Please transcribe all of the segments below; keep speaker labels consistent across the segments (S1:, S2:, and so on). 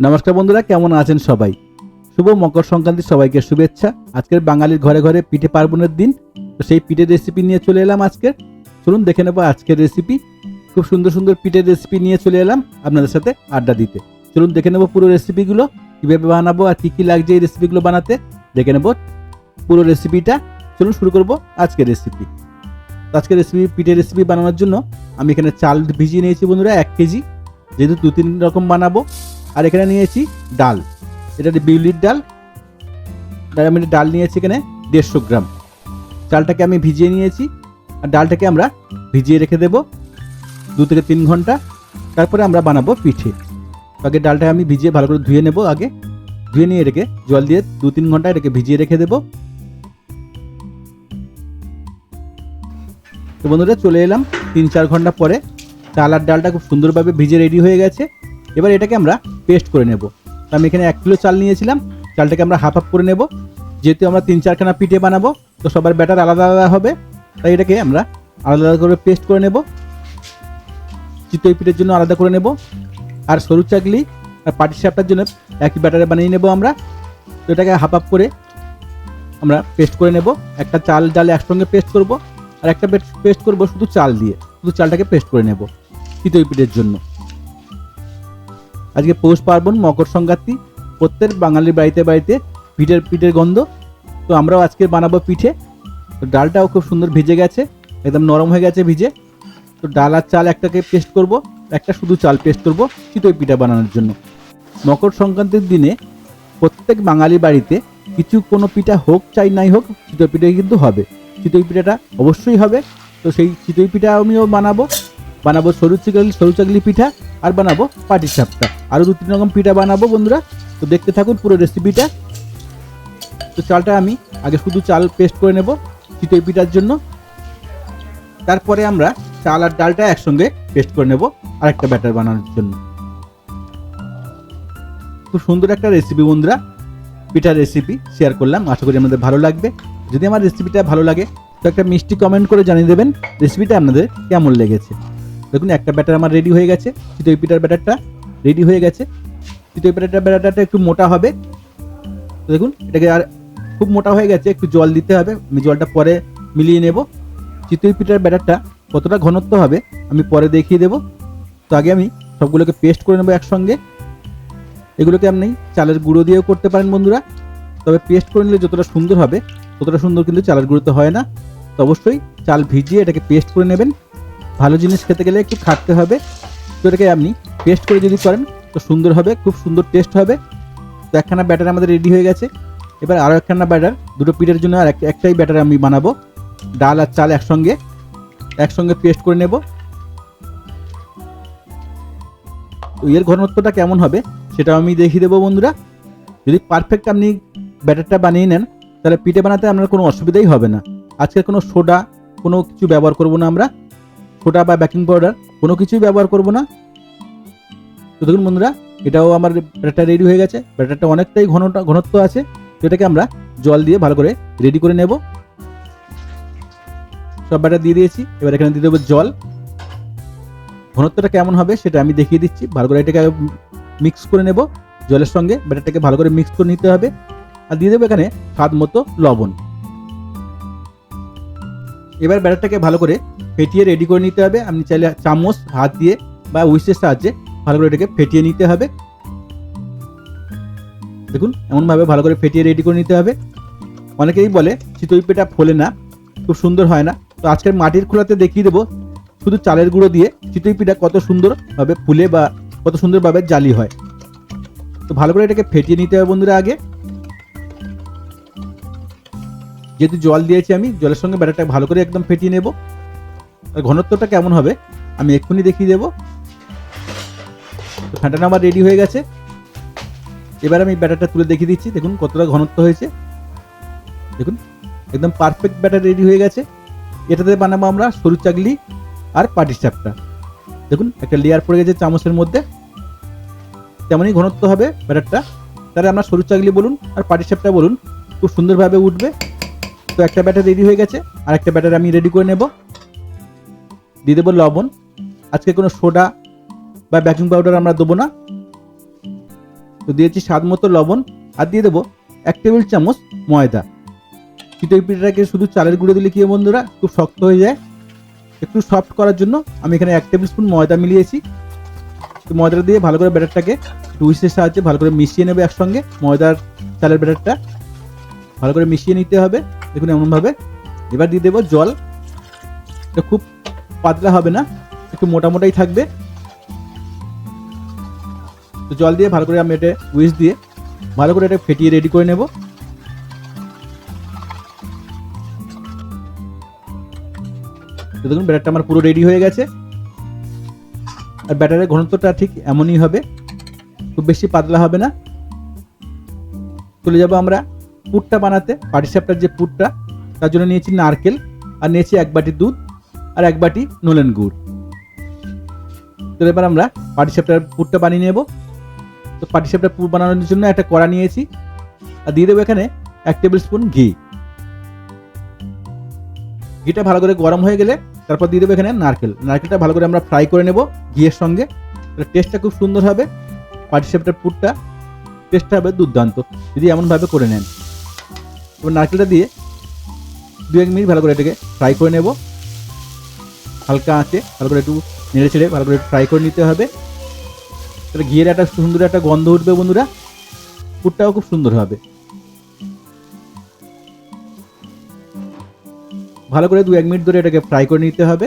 S1: নমস্কার বন্ধুরা, কেমন আছেন সবাই? শুভ মকর সংক্রান্তি সবাইকে শুভেচ্ছা। আজকের বাঙালির ঘরে ঘরে পিঠে পার্বণের দিন। তো সেই পিঠের রেসিপি নিয়ে চলে এলাম আজকের চলুন দেখে নেব আজকের রেসিপি খুব সুন্দর সুন্দর পিঠের রেসিপি নিয়ে চলে এলাম আপনাদের সাথে আড্ডা দিতে। চলুন দেখে নেব পুরো রেসিপিগুলো কীভাবে বানাবো আর কী কী লাগছে এই রেসিপিগুলো বানাতে। দেখে নেব পুরো রেসিপিটা চলুন শুরু করব আজকের রেসিপি আজকের রেসিপি পিঠের রেসিপি বানানোর জন্য আমি এখানে চাল ভিজিয়ে নিয়েছি বন্ধুরা, এক কেজি। যেহেতু দু তিন রকম বানাবো আর এখানে নিয়েছি ডাল। এটা বিউলির ডাল। আমি ডাল নিয়েছি এখানে দেড়শো গ্রাম। চালটাকে আমি ভিজিয়ে নিয়েছি। আর ডালটাকে আমরা ভিজিয়ে রেখে দেব দু থেকে তিন ঘণ্টা। তারপরে আমরা বানাবো পিঠে। আগে ডালটা আমি ভিজিয়ে ভালো করে ধুয়ে নেব আগে। ধুয়ে নিয়ে রেখে জল দিয়ে দু তিন ঘণ্টা এটাকে ভিজিয়ে রেখে দেব। তো বন্ধুরা, চলে এলাম তিন চার ঘণ্টা পরে। চাল আর ডালটা খুব সুন্দরভাবে ভিজে রেডি হয়ে গেছে। এবার এটাকে আমরা পেস্ট করে নেব। আমি এখানে এক কিলো চাল নিয়েছিলাম, চালটাকে আমরা হাফ হাফ করে নেব। যেহেতু আমরা তিন চারখানা পিঠে বানাবো, তো সবার ব্যাটার আলাদা আলাদা হবে, তাই এটাকে আমরা আলাদা আলাদা করে পেস্ট করে নেব। চিতই পিঠের জন্য আলাদা করে নেব। আর সরু চাকলি আর পাটি সাপটার জন্য একই ব্যাটারে বানিয়ে নেব আমরা। তো এটাকে হাফ হাফ করে আমরা পেস্ট করে নেব। একটা চাল, ডাল একসঙ্গে পেস্ট করব। আর একটা পেস্ট করব শুধু চাল দিয়ে। শুধু চালটাকে পেস্ট করে নেব চিতই পিঠের জন্য। আজকে পৌষ পার্বণ, মকর সংক্রান্তি, প্রত্যেক বাঙালির বাড়িতে বাড়িতে পিঠের পিঠের গন্ধ। তো আমরাও আজকে বানাবো পিঠে। তো ডালটাও খুব সুন্দর ভিজে গেছে, একদম নরম হয়ে গেছে ভিজে। তো ডাল আর চাল একটাকে পেস্ট করব, একটা শুধু চাল পেস্ট করব চিতই পিঠা বানানোর জন্য। মকর সংক্রান্তির দিনে প্রত্যেক বাঙালি বাড়িতে কিছু কোনো পিঠা হোক চাই নাই হোক চিতই পিঠা কিন্তু হবে। চিতই পিঠাটা অবশ্যই হবে। তো সেই চিতই পিঠা আমিও বানাবো। বানাবো সরু চিকলি, সরু চাকলি পিঠা আর বানাবো পাটির সাপটা। আরও দু তিন রকম পিঠা বানাবো বন্ধুরা। তো দেখতে থাকুন পুরো রেসিপিটা তো চালটা আমি আগে শুধু চাল পেস্ট করে নেব চিতই পিঠার জন্য। তারপরে আমরা চাল আর ডালটা একসঙ্গে পেস্ট করে নেব আর একটা ব্যাটার বানানোর জন্য। খুব সুন্দর একটা রেসিপি বন্ধুরা। পিঠার রেসিপি শেয়ার করলাম। আশা করি আপনাদের ভালো লাগবে। যদি আমার রেসিপিটা ভালো লাগে, তো একটা মিষ্টি কমেন্ট করে জানিয়ে দেবেন রেসিপিটা আপনাদের কেমন লেগেছে। দেখুন, একটা ব্যাটার আমার রেডি হয়ে গেছে। চিতই পিঠার ব্যাটারটা রেডি হয়ে গেছে। চিতই পিঠাটা ব্যাটারটা একটু মোটা হবে। দেখুন, এটাকে আর খুব মোটা হয়ে গেছে, একটু জল দিতে হবে। আমি জলটা পরে মিলিয়ে নেব। চিতই পিঠার ব্যাটারটা কতটা ঘনত্ব হবে, আমি পরে দেখিয়ে দেব। তো আগে আমি সবগুলোকে পেস্ট করে নেব একসঙ্গে। এগুলোকে আপনি চালের গুঁড়ো দিয়েও করতে পারেন বন্ধুরা। তবে পেস্ট করে নিলে যতটা সুন্দর হবে, ততটা সুন্দর কিন্তু চালের গুঁড়োতে হয় না। তো অবশ্যই চাল ভিজিয়ে এটাকে পেস্ট করে নেবেন। ভালো জিনিস খেতে গেলে একটু খাটতে হবে। তো এটাকে আপনি পেস্ট করে যদি করেন, তো সুন্দর হবে, খুব সুন্দর টেস্ট হবে। তো একখানা ব্যাটার আমাদের রেডি হয়ে গেছে। এবার আরও একখানা ব্যাটার দুটো পিঠের জন্য আর একটাই ব্যাটার আমি বানাবো। ডাল আর চাল একসঙ্গে একসঙ্গে পেস্ট করে নেব। তো এর ঘনত্বটা কেমন হবে, সেটা আমি দেখিয়ে দেবো বন্ধুরা। যদি পারফেক্ট আপনি ব্যাটারটা বানিয়ে নেন, তাহলে পিঠে বানাতে আপনার কোনো অসুবিধাই হবে না। আজকে কোনো সোডা, কোনো কিছু ব্যবহার করব না আমরা। সোডা বা বেকিং পাউডার কোনো কিছুই ব্যবহার করব না। তো দেখুন বন্ধুরা, এটাও আমার ব্যাটারটা রেডি হয়ে গেছে। ব্যাটারটা অনেকটাই ঘনটা ঘনত্ব আছে। তো এটাকে আমরা জল দিয়ে ভালো করে রেডি করে নেব। সব ব্যাটার দিয়ে দিয়েছি। এবার এখানে দিয়ে দেবো জল। ঘনত্বটা কেমন হবে সেটা আমি দেখিয়ে দিচ্ছি। ভালো করে এটাকে মিক্স করে নেব জলের সঙ্গে। ব্যাটারটাকে ভালো করে মিক্স করে নিতে হবে। আর দিয়ে দেবো এখানে স্বাদ মতো লবণ। এবার ব্যাটারটাকে ভালো করে ফেটিয়ে রেডি করে নিতে হবে। আপনি চাইলে চামচ, হাত দিয়ে বা উইসের সাহায্যে ভালো করে এটাকে ফেটিয়ে নিতে হবে। দেখুন, এমনভাবে ভালো করে ফেটিয়ে রেডি করে নিতে হবে। অনেকেই বলে, চিতই পেটা ফোলে না, খুব সুন্দর হয় না। তো আজকের মাটির খোলাতে দেখিয়ে দেবো, শুধু চালের গুঁড়ো দিয়ে চিতই পিঠা কত সুন্দরভাবে ফুলে বা কত সুন্দরভাবে জালি হয়। তো ভালো করে এটাকে ফেটিয়ে নিতে হবে বন্ধুরা আগে। যেহেতু জল দিয়েছি আমি, জলের সঙ্গে ব্যাটারটা ভালো করে একদম ফেটিয়ে নেব। আর ঘনত্বটা কেমন হবে, আমি এক্ষুনি দেখিয়ে দেবো। ফ্যানটা আমার রেডি হয়ে গেছে। এবার আমি ব্যাটারটা তুলে দেখিয়ে দিচ্ছি, দেখুন কতটা ঘনত্ব হয়েছে। দেখুন, একদম পারফেক্ট ব্যাটার রেডি হয়ে গেছে। এটাতে বানাবো আমরা সরু চাকলি আর পাটির চাপটা। দেখুন, একটা লেয়ার পড়ে গেছে চামচের মধ্যে। তেমনই ঘনত্ব হবে ব্যাটারটা। তাহলে আমরা সরু চাকলি বলুন আর পাটির চাপটা বলুন, খুব সুন্দরভাবে উঠবে। তো একটা ব্যাটার রেডি হয়ে গেছে। আর একটা ব্যাটার আমি রেডি করে নেব। দিয়ে দেবো লবণ। আজকে কোনো সোডা বা বেকিং পাউডার আমরা দেবো না। তো দিয়েছি স্বাদ মতো লবণ। আর দিয়ে দেবো এক টেবিল চামচ ময়দা। চিতই পিঠাটাকে শুধু চালের গুঁড়ো দিলে কি বন্ধুরা? খুব শক্ত হয়ে যায়। একটু সফট করার জন্য আমি এখানে এক টেবিল স্পুন ময়দা মিলিয়েছি। তো ময়দাটা দিয়ে ভালো করে ব্যাটারটাকে টুইস্টের সাহায্যে ভালো করে মিশিয়ে নেবে একসঙ্গে ময়দার চালের ব্যাটারটা। ভালো করে মিশিয়ে নিতে হবে। দেখুন এমনভাবে। এবার দিয়ে দেবো জল। এটা খুব পাতলা হবে না, একটু মোটা মোটাই থাকবে। তো জল দিয়ে ভালো করে আমি এটা উইস দিয়ে ভালো করে এটা ফেটিয়ে রেডি করে নেব। তো দেখুন ব্যাটারটা আমার পুরো রেডি হয়ে গেছে। আর ব্যাটারের ঘনত্বটা ঠিক এমনই হবে, খুব বেশি পাতলা হবে না। চলে যাব আমরা পুরটা বানাতে পাটিসাপটার যে পুরটা, তার জন্য নিয়েছি নারকেল, আর নিয়েছি এক বাটি দুধ আর এক বাটি নলেন গুড়। তো এবার আমরা পাটিসাপটার পুরটা বানিয়ে নেব। তো পাটিসাপটার পুর বানানোর জন্য একটা কড়া নিয়েছি, আর দিয়ে দেবো এখানে এক টেবিল স্পুন ঘি। ঘিটা ভালো করে গরম হয়ে গেলে তারপর দিয়ে দেবো এখানে নারকেল। নারকেলটা ভালো করে আমরা ফ্রাই করে নেব ঘিয়ের সঙ্গে। টেস্টটা খুব সুন্দর হবে। পাটিসাপটার পুরটা টেস্টটা হবে দুর্দান্ত। যদি এমনভাবে করে নেন। এবার নারকেলটা দিয়ে দু এক মিনিট ভালো করে এটাকে ফ্রাই করে নেব। হালকা আঁচে ভালো করে একটু নেড়ে ছেড়ে ভালো করে ফ্রাই করে নিতে হবে। তাহলে ঘিয়ের একটা সুন্দর একটা গন্ধ উঠবে বন্ধুরা। পুরটাও খুব সুন্দর হবে। ভালো করে দু এক মিনিট ধরে এটাকে ফ্রাই করে নিতে হবে।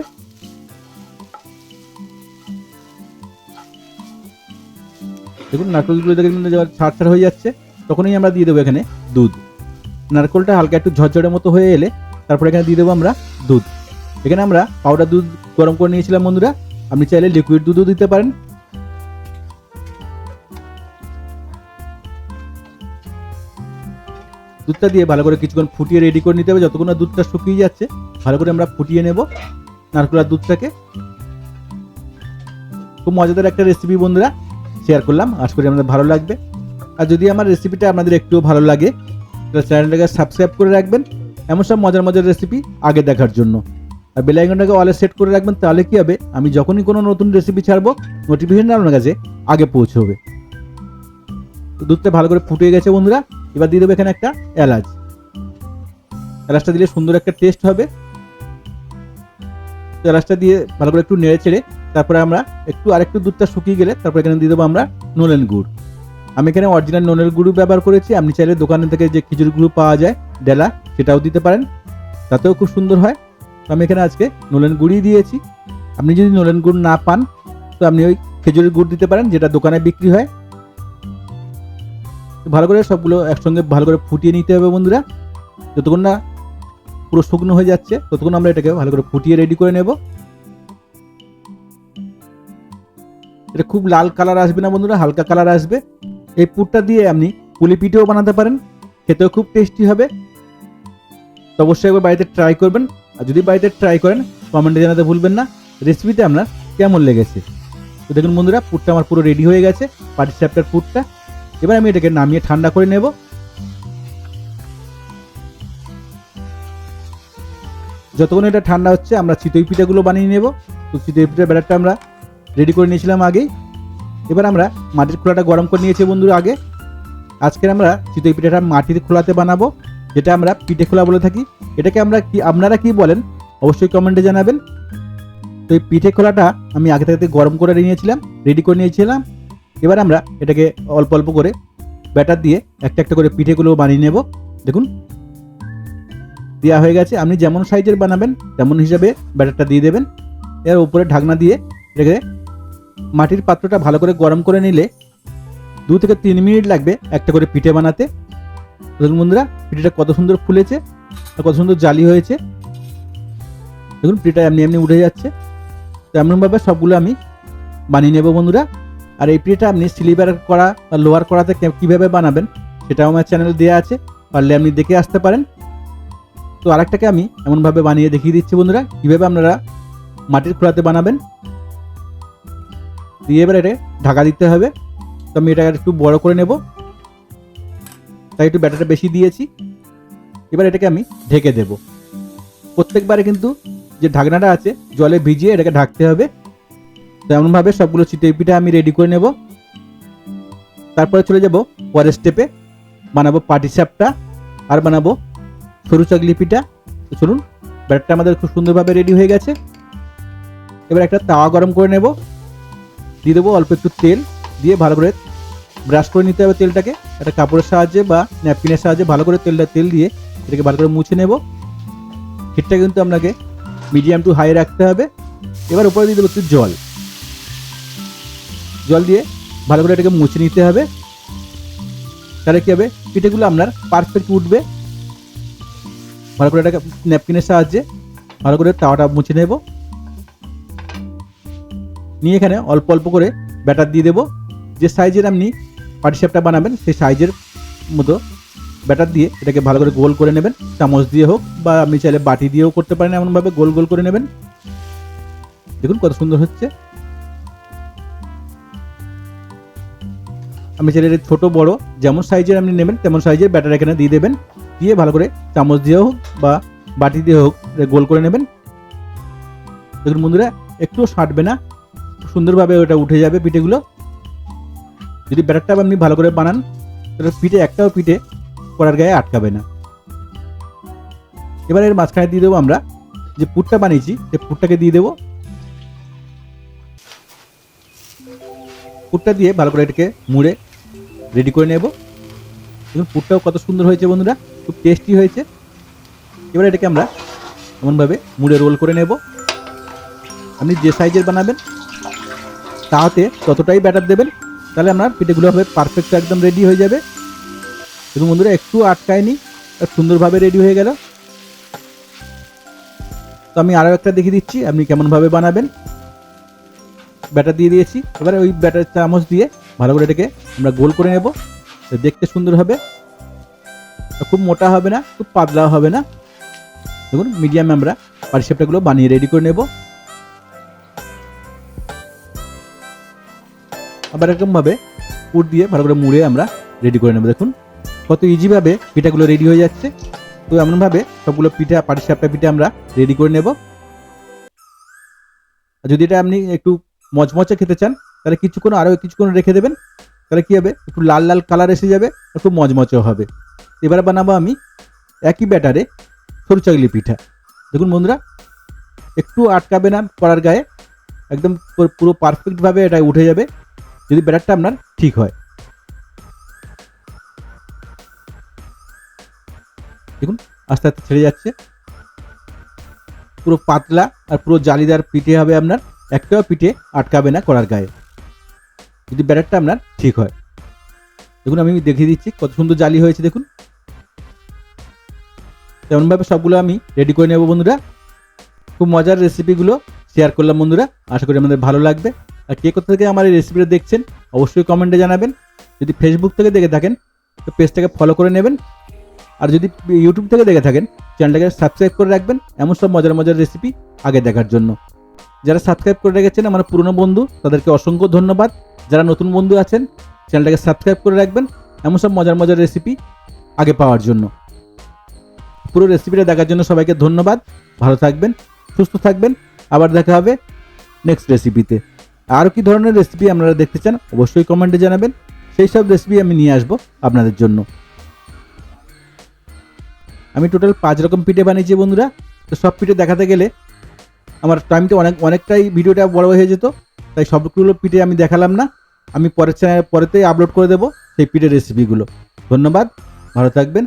S1: দেখুন নারকেলগুলো দেখে কিন্তু যখন ছাড় ছাড় হয়ে যাচ্ছে, তখনই আমরা দিয়ে দেবো এখানে দুধ। নারকেলটা হালকা একটু ঝরঝরের মতো হয়ে এলে তারপরে এখানে দিয়ে দেবো আমরা দুধ। এখানে আমরা পাউডার দুধ গরম করে নিয়েছিলাম বন্ধুরা। আপনি চাইলে লিকুইড দুধও দিতে পারেন। দুধটা দিয়ে ভালো করে কিছুক্ষণ ফুটিয়ে রেডি করে নিতে হবে। যতক্ষণ না দুধটা শুকিয়ে যাচ্ছে, ভালো করে আমরা ফুটিয়ে নেব নারকেল আর দুধটাকে। খুব মজাদার একটা রেসিপি বন্ধুরা। শেয়ার করলাম। আশা করি আপনাদের ভালো লাগবে। আর যদি আমার রেসিপিটা আপনাদের একটুও ভালো লাগে চ্যানেলটাকে সাবস্ক্রাইব করে রাখবেন। এমন সব মজার মজার রেসিপি আগে দেখার জন্য। আর বেল আইকনটাকে অলে সেট করে রাখবেন, তাহলে কী হবে? আমি যখনই কোনো নতুন রেসিপি ছাড়বো নোটিফিকেশন আপনার কাছে আগে পৌঁছবে। দুধটা ভালো করে ফুটে গেছে বন্ধুরা, এবার দিয়ে দেবো এখানে একটা এলাচ। এলাচটা দিলে সুন্দর একটা টেস্ট হবে। এলাচটা দিয়ে ভালো করে একটু নেড়ে চেড়ে তারপরে আমরা একটু আরেকটু দুধটা শুকিয়ে গেলে তারপরে এখানে দিয়ে দেবো আমরা নলেন গুড়। আমি এখানে অরিজিনাল নলের গুঁড়ো ব্যবহার করেছি। আপনি চাইলে দোকানে থেকে যে খিচুড়ি গুঁড়ো পাওয়া যায়, ডেলা, সেটাও দিতে পারেন। তাতেও খুব সুন্দর হয়। তো আমি এখানে আজকে নলেন গুড়ি দিয়েছি। আপনি যদি নলেন গুড় না পান, তো আপনি ওই খেজুরের গুড় দিতে পারেন, যেটা দোকানে বিক্রি হয়। ভালো করে সবগুলো একসঙ্গে ভালো করে ফুটিয়ে নিতে হবে বন্ধুরা। যতক্ষণ না পুরো শুকনো হয়ে যাচ্ছে, ততক্ষণ আমরা এটাকে ভালো করে ফুটিয়ে রেডি করে নেব। এটা খুব লাল কালার আসবে না বন্ধুরা, হালকা কালার আসবে। এই পুরটা দিয়ে আপনি পুলি পিঠেও বানাতে পারেন, খেতেও খুব টেস্টি হবে। তো অবশ্যই একবার বাড়িতে ট্রাই করবেন। আর যদি বাড়িতে ট্রাই করেন কমেন্টে জানাতে ভুলবেন না। রেসিপিতে আপনার কেমন লেগেছে? তো দেখুন বন্ধুরা, পুরটা আমার পুরো রেডি হয়ে গেছে পাটি সাপটার পুরটা। এবার আমি এটাকে নামিয়ে ঠান্ডা করে নেব। যতক্ষণ এটা ঠান্ডা হচ্ছে, আমরা চিতই পিঠাগুলো বানিয়ে নেব। তো চিতই পিঠার ব্যাটারটা আমরা রেডি করে নিয়েছিলাম আগেই। এবার আমরা মাটির খোলাটা গরম করে নিয়েছি বন্ধুরা আগে। আজকের আমরা চিতই পিঠাটা মাটির খোলাতে বানাবো, যেটা আমরা পিঠে খোলা বলে থাকি। এটাকে আমরা কি, আপনারা কি বলেন, অবশ্যই কমেন্টে জানাবেন। তো এই পিঠে খোলাটা আমি আগে থেকে গরম করে নিয়েছিলাম রেডি করে নিয়েছিলাম। এবার আমরা এটাকে অল্প অল্প করে ব্যাটার দিয়ে একটা একটা করে পিঠেগুলো বানিয়ে নেব। দেখুন দেওয়া হয়ে গেছে। আপনি যেমন সাইজের বানাবেন, তেমন হিসাবে ব্যাটারটা দিয়ে দেবেন। এর উপরে ঢাকনা দিয়ে এটাকে মাটির পাত্রটা ভালো করে গরম করে নিলে দু থেকে তিন মিনিট লাগবে একটা করে পিঠে বানাতে। দেখুন বন্ধুরা, পিঠেটা কত সুন্দর ফুলেছে আর কত সুন্দর জালি হয়েছে। দেখুন, পিঠেটা এমনি এমনি উঠে যাচ্ছে। তো এমনভাবে সবগুলো আমি বানিয়ে নেব বন্ধুরা। আর এই পিঠেটা আপনি সিলিভার করা বা লোয়ার করাতে কীভাবে বানাবেন সেটাও আমার চ্যানেলে দেওয়া আছে। পারলে আপনি দেখে আসতে পারেন। তো আরেকটাকে আমি এমনভাবে বানিয়ে দেখিয়ে দিচ্ছি বন্ধুরা, কীভাবে আপনারা মাটির খোলাতে বানাবেন। দিয়ে এবার এটা ঢাকা দিতে হবে। তো আমি এটা একটু বড় করে নেব। তাই একটু ব্যাটারটা বেশি দিয়েছি। এবার এটাকে আমি ঢেকে দেব। প্রত্যেকবারে কিন্তু যে ঢাকনাটা আছে, জলে ভিজিয়ে এটাকে ঢাকতে হবে। তো এমনভাবে সবগুলো চিতই পিঠা আমি রেডি করে নেব। তারপরে চলে যাব পরের স্টেপে বানাবো পাটি সাপটা আর বানাবো সরু চাকলি পিঠা। তো চলুন, ব্যাটারটা আমাদের খুব সুন্দরভাবে রেডি হয়ে গেছে। এবার একটা তাওয়া গরম করে নেব। দিয়ে দেবো অল্প একটু তেল দিয়ে ভালো করে ব্রাশ করে নিতে হবে তেলটাকে। একটা কাপড়ের সাহায্যে বা ন্যাপকিনের সাহায্যে ভালো করে তেলটা, তেল দিয়ে এটাকে ভালো করে মুছে নেব। হিটটা কিন্তু আপনাকে মিডিয়াম টু হাই রাখতে হবে। এবার উপরে দিয়ে দেবো একটু জল। জল দিয়ে ভালো করে এটাকে মুছে নিতে হবে। তাহলে কী হবে? পিঠেগুলো আপনার পারফেক্ট উঠবে। ভালো করে এটাকে ন্যাপকিনের সাহায্যে ভালো করে তাওয়াটা মুছে নেব। নিয়ে এখানে অল্প অল্প করে ব্যাটার দিয়ে দেবো। যে সাইজের আপনি পাটিসাপটা বানাবেন, সেই সাইজের মতো ব্যাটার দিয়ে এটাকে ভালো করে গোল করে নেবেন। চামচ দিয়ে হোক বা আপনি চাইলে বাটি দিয়েও করতে পারেন এমনভাবে গোল গোল করে নেবেন। দেখুন কত সুন্দর হচ্ছে। আপনি চাইলে এটা ছোট, বড় যেমন সাইজের আপনি নেবেন, তেমন সাইজের ব্যাটার এখানে দিয়ে দেবেন। দিয়ে ভালো করে চামচ দিয়ে হোক বা বাটি দিয়ে হোক গোল করে নেবেন। দেখুন বন্ধুরা, একটুও সাঁটবে না। সুন্দরভাবে ওটা উঠে যাবে পিঠেগুলো। যদি ব্যাটারটা আপনি ভালো করে বানান, তাহলে পিঠে, একটাও পিঠে করার গায়ে আটকাবে না। এবার এর মাঝখানে দিয়ে দেবো আমরা যে পুরটা বানিয়েছি, সে পুরটাকে দিয়ে দেবো। পুরটা দিয়ে ভালো করে এটাকে মুড়ে রেডি করে নেব। এবং পুরটাও কত সুন্দর হয়েছে বন্ধুরা, খুব টেস্টি হয়েছে। এবার এটাকে আমরা এমনভাবে মুড়ে রোল করে নেব। আপনি যে সাইজের বানাবেন তাতে ততটাই ব্যাটার দেবেন, তাহলে আপনার পিঠেগুলো হবে পারফেক্ট একদম রেডি হয়ে যাবে। দেখুন বন্ধুরা, একটু আটকায়নি সুন্দরভাবে রেডি হয়ে গেল। তো আমি আরও একটা দেখিয়ে দিচ্ছি, আপনি কেমনভাবে বানাবেন। ব্যাটার দিয়ে দিয়েছি। এবারে ওই ব্যাটার চামচ দিয়ে ভালো করে এটাকে আমরা গোল করে নেব। দেখতে সুন্দর হবে। খুব মোটা হবে না, খুব পাতলাও হবে না। দেখুন মিডিয়ামে আমরা পারিশেপটাগুলো বানিয়ে রেডি করে নেব। আবার এরকমভাবে পুর দিয়ে ভালো করে মুড়ে আমরা রেডি করে নেব। দেখুন, কত ইজিভাবে পিঠাগুলো রেডি হয়ে যাচ্ছে। তো এমনভাবে সবগুলো পিঠা পাটিসাপটা পিঠা আমরা রেডি করে নেব। আর যদি এটা আপনি একটু মচমচে খেতে চান, তাহলে কিছুক্ষণ আরও কিছুক্ষণ রেখে দেবেন। তাহলে কী হবে? একটু লাল লাল কালার এসে যাবে, একটু মচমচে হবে। এবার বানাবো আমি একই ব্যাটারে সরু চাকলি পিঠা। দেখুন বন্ধুরা, একটু আটকাবে না করার গায়ে, একদম পুরো পারফেক্টভাবে এটা উঠে যাবে। যদি ব্যাটারটা আপনার ঠিক হয়। দেখুন, আস্তে আস্তে ছেড়ে যাচ্ছে। পুরো পাতলা আর পুরো জালিদার পিঠে হবে আপনার, একটাও পিঠে আটকাবে না করার গায়ে। যদি ব্যাটারটা আপনার ঠিক হয়। দেখুন, আমি দেখিয়ে দিচ্ছি কত সুন্দর জালি হয়েছে, দেখুন। তেমনভাবে সবগুলো আমি রেডি করে নেব বন্ধুরা। খুব মজার রেসিপিগুলো শেয়ার করলাম বন্ধুরা। আশা করি আমাদের ভালো লাগবে। আর কে কোথা থেকে আমার এই রেসিপিটা দেখছেন, অবশ্যই কমেন্টে জানাবেন। যদি ফেসবুক থেকে দেখে থাকেন, তো পেজটাকে ফলো করে নেবেন। আর যদি ইউটিউব থেকে দেখে থাকেন চ্যানেলটাকে সাবস্ক্রাইব করে রাখবেন। এমন সব মজার মজার রেসিপি আগে দেখার জন্য। যারা সাবস্ক্রাইব করে রেখেছেন, আমার পুরনো বন্ধু, তাদেরকে অসংখ্য ধন্যবাদ। যারা নতুন বন্ধু আছেন চ্যানেলটাকে সাবস্ক্রাইব করে রাখবেন। এমন সব মজার মজার রেসিপি আগে পাওয়ার জন্য। পুরো রেসিপিটা দেখার জন্য সবাইকে ধন্যবাদ। ভালো থাকবেন, সুস্থ থাকবেন। আবার দেখা হবে নেক্সট রেসিপিতে আরও কি ধরনের রেসিপি আপনারা দেখতে চান, অবশ্যই কমেন্টে জানাবেন। সেই সব রেসিপি আমি নিয়ে আসব আপনাদের জন্য। আমি টোটাল পাঁচ রকম পিঠে বানিয়েছি বন্ধুরা। তো সব পিঠে দেখাতে গেলে আমার টাইমটা অনেক, অনেকটাই ভিডিওটা বড় হয়ে যেত। তাই সবগুলো পিঠে আমি দেখালাম না। আমি পরের চ্যানেল পরেতেই আপলোড করে দেবো সেই পিঠের রেসিপিগুলো ধন্যবাদ, ভালো থাকবেন।